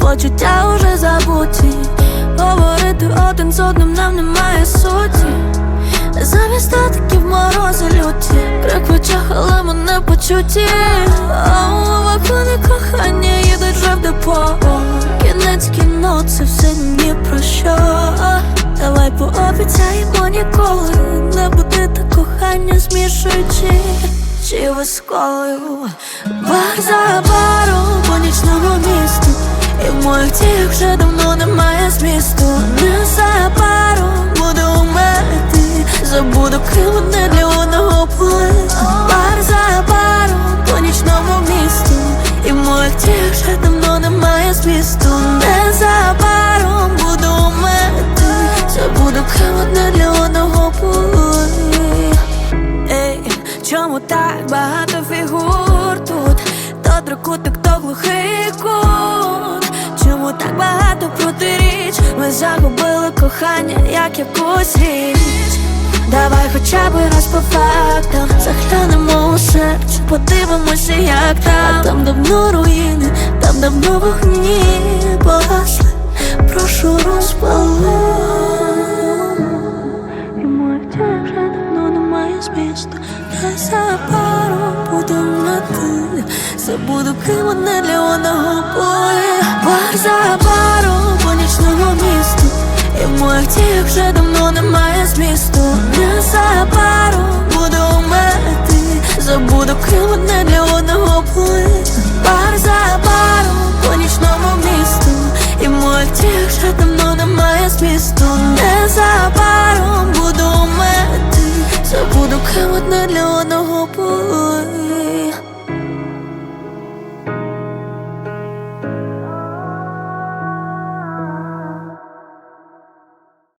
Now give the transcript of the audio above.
почуття уже забуті. Говорити один з одним нам немає суті. Замість статиків морози люті. Крик в очах, але ми не почуті. А у вагони кохання їдуть вже в депо. Кінець кіно, це все ні про що. Давай пообіцяємо ніколи Не буде так кохання змішуючи. Чи висколою Бар за баром по нічному місту діях вже давно немає змісту. Не за паром буде умерти Забуду ким одне для одного були Бар за баром по нічному місту. І в моїх діях вже давно немає змісту. Не за баром буду умерти Забуду ким одне для одного були Ей, чому так багато фігур тут? То трикутик, Ми загубили кохання, як якусь річ. Давай хоча б раз по фактам Заглянемо у серце, подивимося, як там. А там давно руїни, там давно вогні погасли Прошу розпали і моїх дій вже давно немає змісту. Я за пару буду мати Забуду ким одне для одного бою І в моїх вже давно немає змісту. Я за пару буду мати. Забуду ким одне для